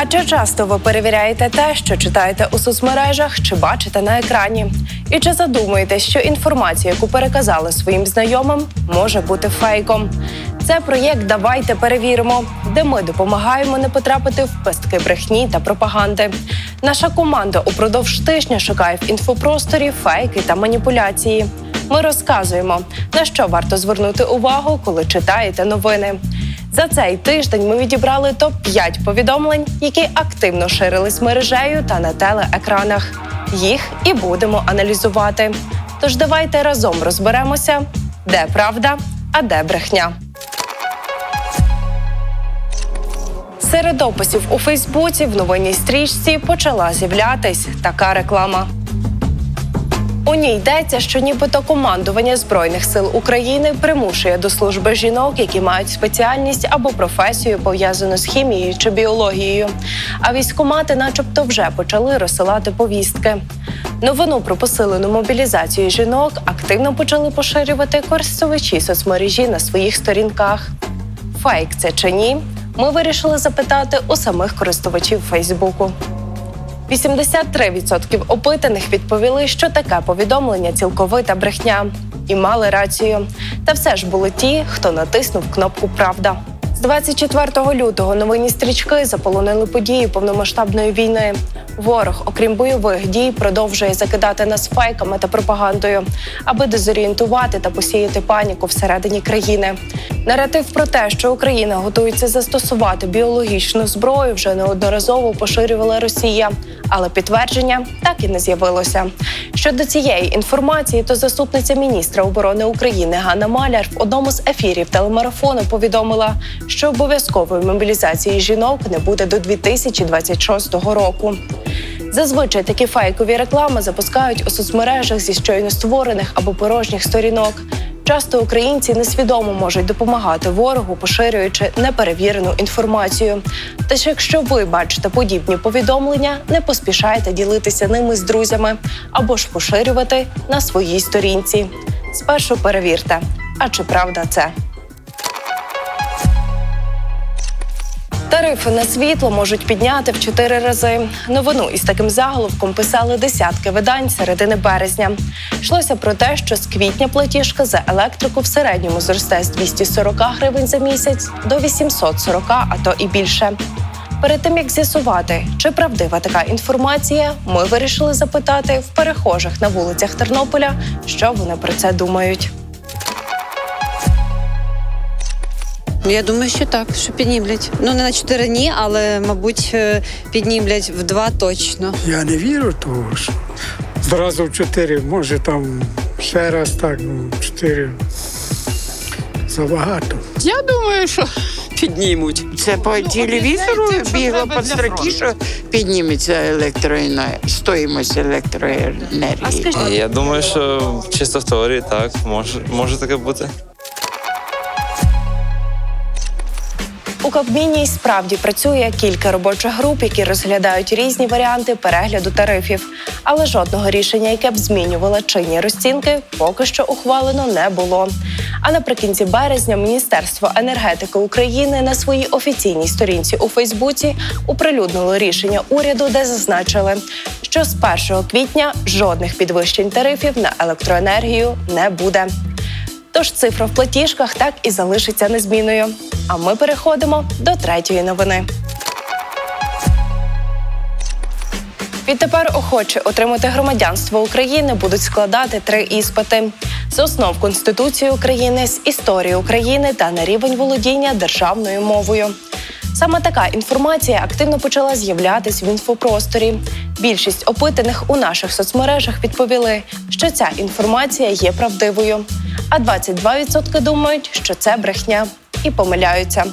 А чи часто ви перевіряєте те, що читаєте у соцмережах чи бачите на екрані? І чи задумуєтесь, що інформація, яку переказали своїм знайомим, може бути фейком? Це проєкт Давайте перевіримо, де ми допомагаємо не потрапити в пастки брехні та пропаганди. Наша команда упродовж тижня шукає в інфопросторі фейки та маніпуляції. Ми розказуємо, на що варто звернути увагу, коли читаєте новини. За цей тиждень ми відібрали топ 5 повідомлень, які активно ширились мережею та на телеекранах. Їх і будемо аналізувати. Тож давайте разом розберемося, де правда, а де брехня. Серед описів у Фейсбуці в новинній стрічці почала з'являтись така реклама. У ній йдеться, що нібито командування збройних сил України примушує до служби жінок, які мають спеціальність або професію пов'язану з хімією чи біологією. А військкомати, начебто, вже почали розсилати повістки. Новину про посилену мобілізацію жінок активно почали поширювати користувачі соцмережі на своїх сторінках. Фейк це чи ні? Ми вирішили запитати у самих користувачів Фейсбуку. 83% опитаних відповіли, що таке повідомлення цілковита брехня, і мали рацію. Та все ж були ті, хто натиснув кнопку Правда. З 24 лютого новинні стрічки заполонили події повномасштабної війни. Ворог, окрім бойових дій, продовжує закидати нас фейками та пропагандою, аби дезорієнтувати та посіяти паніку всередині країни. Наратив про те, що Україна готується застосувати біологічну зброю, вже неодноразово поширювала Росія, але підтвердження так і не з'явилося. Щодо цієї інформації, то заступниця міністра оборони України Ганна Маляр в одному з ефірів телемарафону повідомила, що обов'язкової мобілізації жінок не буде до 2026 року. Зазвичай такі фейкові реклами запускають у соцмережах зі щойно створених або порожніх сторінок. Часто українці несвідомо можуть допомагати ворогу, поширюючи неперевірену інформацію. Тож, якщо ви бачите подібні повідомлення, не поспішайте ділитися ними з друзями або ж поширювати на своїй сторінці. Спершу перевірте, а чи правда це. Тарифи на світло можуть підняти в чотири рази. Новину із таким заголовком писали десятки видань середини березня. Йшлося про те, що з квітня платіжка за електрику в середньому зросте з 240 гривень за місяць до 840, а то і більше. Перед тим як з'ясувати, чи правдива така інформація, ми вирішили запитати в перехожих на вулицях Тернополя, що вони про це думають. Я думаю, що так, що піднімлять. Ну не на чотири дні, але мабуть е, піднімлять в два точно. Я не вірю, того що зразу в чотири, може там ще раз так, ну, чотири забагато. Я думаю, що піднімуть. Це по телевізору знаєте, що бігло по строки, що підніметься електроенергія, стоїмость електроенергії. Я думаю, що чисто в теорії так, може, може таке бути. У Кабміні справді працює кілька робочих груп, які розглядають різні варіанти перегляду тарифів. Але жодного рішення, яке б змінювало чинні розцінки, поки що ухвалено не було. А наприкінці березня Міністерство енергетики України на своїй офіційній сторінці у Фейсбуці оприлюднило рішення уряду, де зазначили, що з 1 квітня жодних підвищень тарифів на електроенергію не буде. Тож цифра в платіжках так і залишиться незмінною. А ми переходимо до третьої новини. Відтепер охочі отримати громадянство України будуть складати три іспити: з основ Конституції України, з історії України та на рівень володіння державною мовою. Саме така інформація активно почала з'являтись в інфопросторі. Більшість опитаних у наших соцмережах відповіли, що ця інформація є правдивою. А 22% думають, що це брехня і помиляються.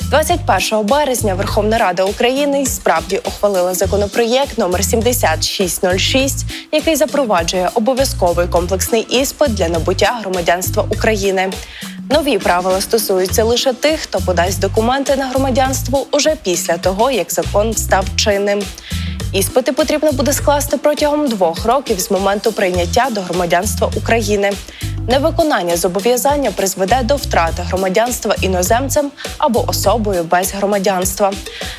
21 березня Верховна Рада України справді ухвалила законопроєкт номер 7606, який запроваджує обов'язковий комплексний іспит для набуття громадянства України. Нові правила стосуються лише тих, хто подасть документи на громадянство уже після того, як закон став чинним. Іспити потрібно буде скласти протягом двох років з моменту прийняття до громадянства України. Невиконання зобов'язання призведе до втрати громадянства іноземцем або особою без громадянства.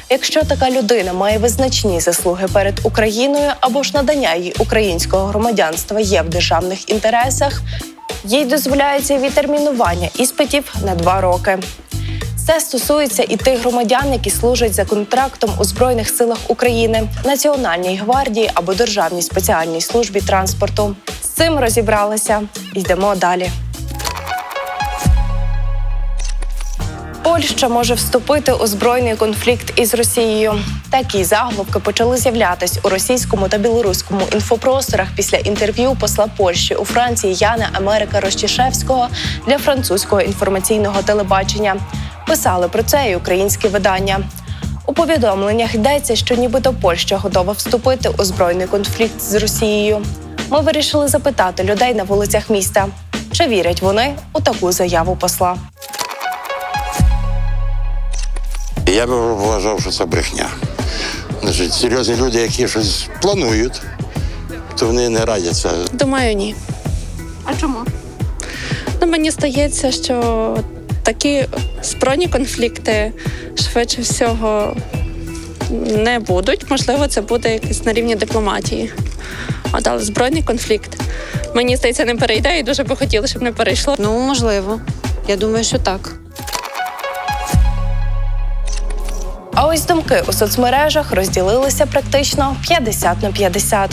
Якщо така людина має визначні заслуги перед Україною або ж надання їй українського громадянства є в державних інтересах, їй дозволяється відтермінування іспитів на два роки. Це стосується і тих громадян, які служать за контрактом у Збройних силах України, Національній гвардії або Державній спеціальній службі транспорту. З цим розібралися. Йдемо далі. Польща може вступити у збройний конфлікт із Росією. Такі заголовки почали з'являтись у російському та білоруському інфопросторах після інтерв'ю посла Польщі у Франції Яна Америка Рощишевського для французького інформаційного телебачення. Писали про це і українські видання. У повідомленнях йдеться, що нібито Польща готова вступити у збройний конфлікт з Росією. Ми вирішили запитати людей на вулицях міста, чи вірять вони у таку заяву посла. Я б вважав, що це брехня. Значить, серйозні люди, які щось планують, то вони не радяться. Думаю, ні. А чому? Ну, мені здається, що такі збройні конфлікти швидше всього не будуть. Можливо, це буде якось на рівні дипломатії. От, але збройний конфлікт, мені здається, не перейде і дуже би хотіли, щоб не перейшло. Ну, можливо. Я думаю, що так. А ось думки у соцмережах розділилися практично 50 на 50.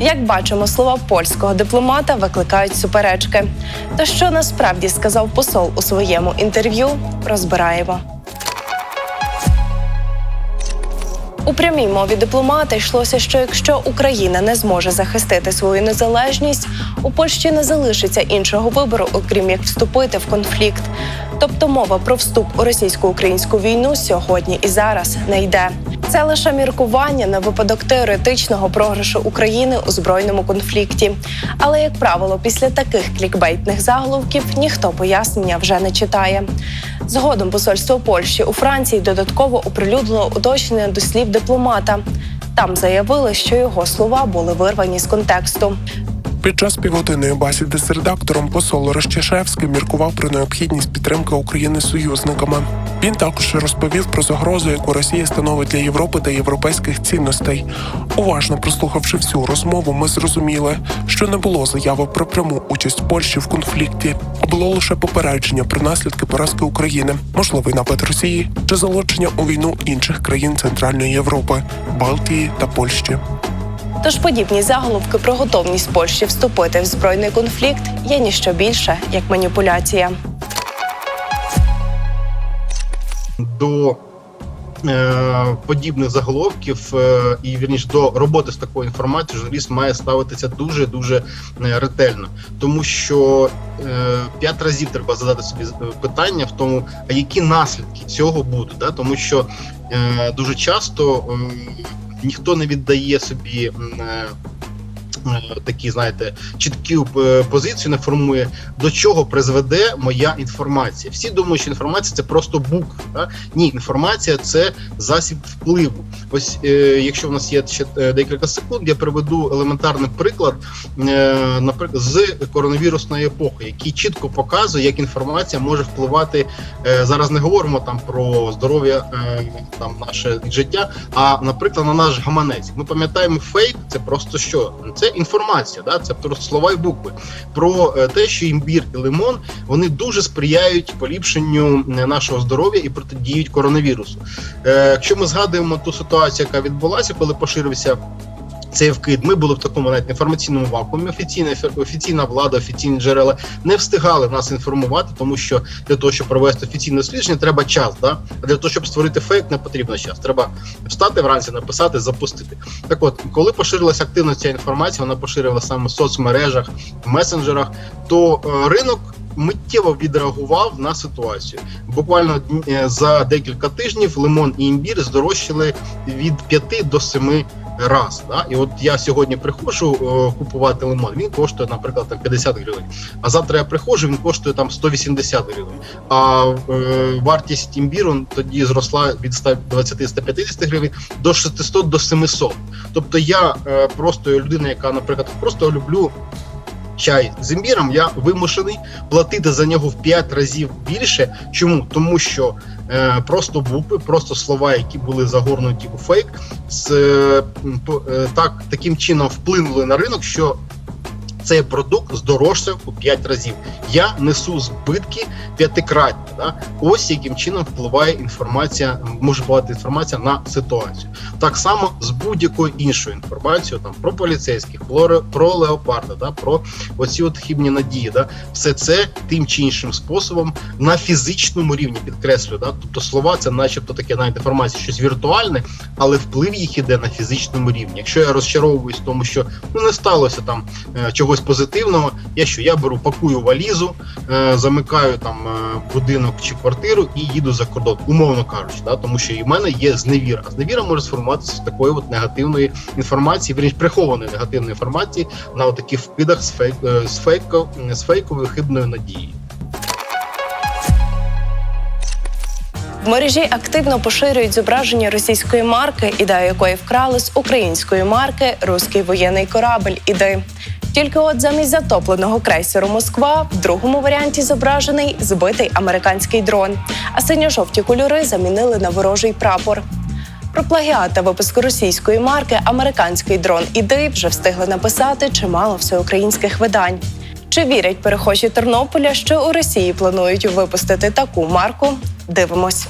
Як бачимо, слова польського дипломата викликають суперечки. Та що насправді сказав посол у своєму інтерв'ю, розбираємо. У прямій мові дипломата йшлося, що якщо Україна не зможе захистити свою незалежність, у Польщі не залишиться іншого вибору, окрім як вступити в конфлікт. Тобто мова про вступ у російсько-українську війну сьогодні і зараз не йде. Це лише міркування на випадок теоретичного програшу України у збройному конфлікті. Але, як правило, після таких клікбейтних заголовків ніхто пояснення вже не читає. Згодом посольство Польщі у Франції додатково оприлюднило уточнення до слів дипломата. Там заявили, що його слова були вирвані з контексту. Під час півгодинної бесіди з редактором посол Рощишевський міркував про необхідність підтримки України союзниками. Він також розповів про загрозу, яку Росія становить для Європи та європейських цінностей. Уважно прослухавши всю розмову, ми зрозуміли, що не було заяви про пряму участь Польщі в конфлікті, а було лише попередження про наслідки поразки України, можливий напад Росії чи залучення у війну інших країн Центральної Європи, Балтії та Польщі. Тож подібні заголовки про готовність Польщі вступити в збройний конфлікт є ніщо більше як маніпуляція. До е, подібних заголовків е, і вірніше до роботи з такою інформацією журналіст має ставитися дуже дуже ретельно, тому що е, п'ять разів треба задати собі е, питання в тому, а які наслідки цього будуть, да? тому що е, дуже часто е, ніхто не віддає собі. Е, Такі, знаєте, чіткі е, позиції не формує, до чого призведе моя інформація. Всі думають, що інформація це просто букви. Да? Ні, інформація це засіб впливу. Ось е, якщо в нас є ще декілька секунд, я приведу елементарний приклад, е, наприклад, з коронавірусної епохи, який чітко показує, як інформація може впливати. Зараз не говоримо там про здоров'я там наше життя, а наприклад, на наш гаманець. Ми пам'ятаємо фейк, це просто що? Це інформація, да? це про слова і букви про е, те, що імбір і лимон вони дуже сприяють поліпшенню е, нашого здоров'я і протидіють коронавірусу. Е, Якщо ми згадуємо ту ситуацію, яка відбулася, коли поширився. Цей вкид, ми були в такому навіть інформаційному вакуумі. Офіційна офіційна влада, офіційні джерела не встигали нас інформувати, тому що для того, щоб провести офіційне дослідження, треба час. Да? А для того, щоб створити фейк, не потрібно час. Треба встати вранці, написати, запустити. Так от, коли поширилася активно ця інформація, вона поширилася саме в соцмережах, в месенджерах, то е, ринок. Миттєво відреагував на ситуацію. Буквально е, за декілька тижнів лимон і імбір здорожчали від 5 до 7 раз. Да? І от я сьогодні приходжу е, купувати лимон. Він коштує, наприклад, там 50 гривень. А завтра я приходжу, він коштує там 180 гривень. А е, вартість імбіру тоді зросла від 120-150 гривень до 600 до 700. Тобто я е, просто людина, яка, наприклад, просто люблю. Чай з імбіром, я вимушений платити за нього в 5 разів більше. Чому? Тому що е, просто букви, просто слова, які були загорнуті у фейк, з, е, е, так, таким чином вплинули на ринок, що цей продукт здорожчав у 5 разів. Я несу збитки п'ятикратні. Да? Ось яким чином впливає інформація, може впливати інформація на ситуацію. Так само з будь-якою іншою інформацією, там про поліцейських, про, про леопарда, да? про оці от хібні надії. Да? Все це тим чи іншим способом на фізичному рівні підкреслюю. Да? Тобто слова це, начебто, таке навіть інформація, щось віртуальне, але вплив їх іде на фізичному рівні. Якщо я розчаровуюсь тому, що ну не сталося там е, чогось позитивного, я що я беру, пакую валізу, е, замикаю там е, будинок чи квартиру і їду за кордон, умовно кажучи, да? тому що і в мене є зневіра. А зневіра може сформуватися з такої от негативної інформації, вірніше прихованої негативної інформації на таких вкидах з фейк е, з фейко, з фейковою хибною надією. В мережі активно поширюють зображення російської марки, ідея якої вкрали з української марки Руський воєнний корабль. Іди. Тільки от замість затопленого крейсеру Москва в другому варіанті зображений збитий американський дрон, а синьо-жовті кольори замінили на ворожий прапор. Про плагіат та випуск російської марки американський дрон іди вже встигли написати чимало всеукраїнських видань. Чи вірять перехожі Тернополя, що у Росії планують випустити таку марку? Дивимось.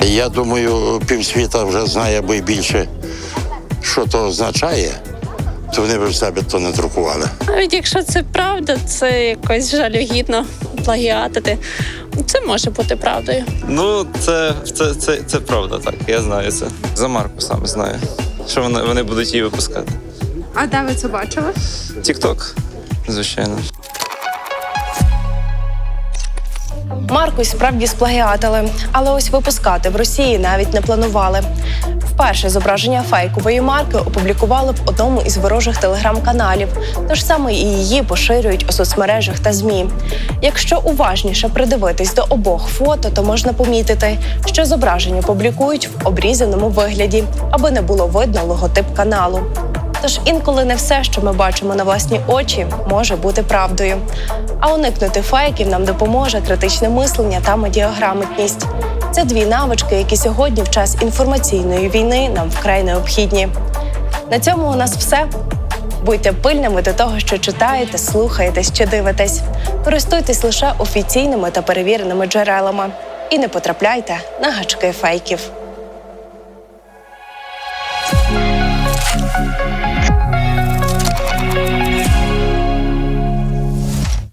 Я думаю, півсвіта вже знає аби більше, що то означає, то вони б в себе то не друкували. Навіть якщо це правда, це якось жалюгідно плагіатити. Це може бути правдою. Ну, це, це, це, це правда, так. Я знаю це. За марку саме знаю. Що вони, вони будуть її випускати. А де ви це бачили? Тік-ток, звичайно. Марку справді сплагіатили, але ось випускати в Росії навіть не планували. Вперше зображення фейкової марки опублікували в одному із ворожих телеграм-каналів, тож саме і її поширюють у соцмережах та змі. Якщо уважніше придивитись до обох фото, то можна помітити, що зображення публікують в обрізаному вигляді, аби не було видно логотип каналу. Тож інколи не все, що ми бачимо на власні очі, може бути правдою. А уникнути фейків нам допоможе критичне мислення та медіаграмотність. Це дві навички, які сьогодні, в час інформаційної війни, нам вкрай необхідні. На цьому у нас все. Будьте пильними до того, що читаєте, слухаєте чи дивитесь. Користуйтесь лише офіційними та перевіреними джерелами і не потрапляйте на гачки фейків.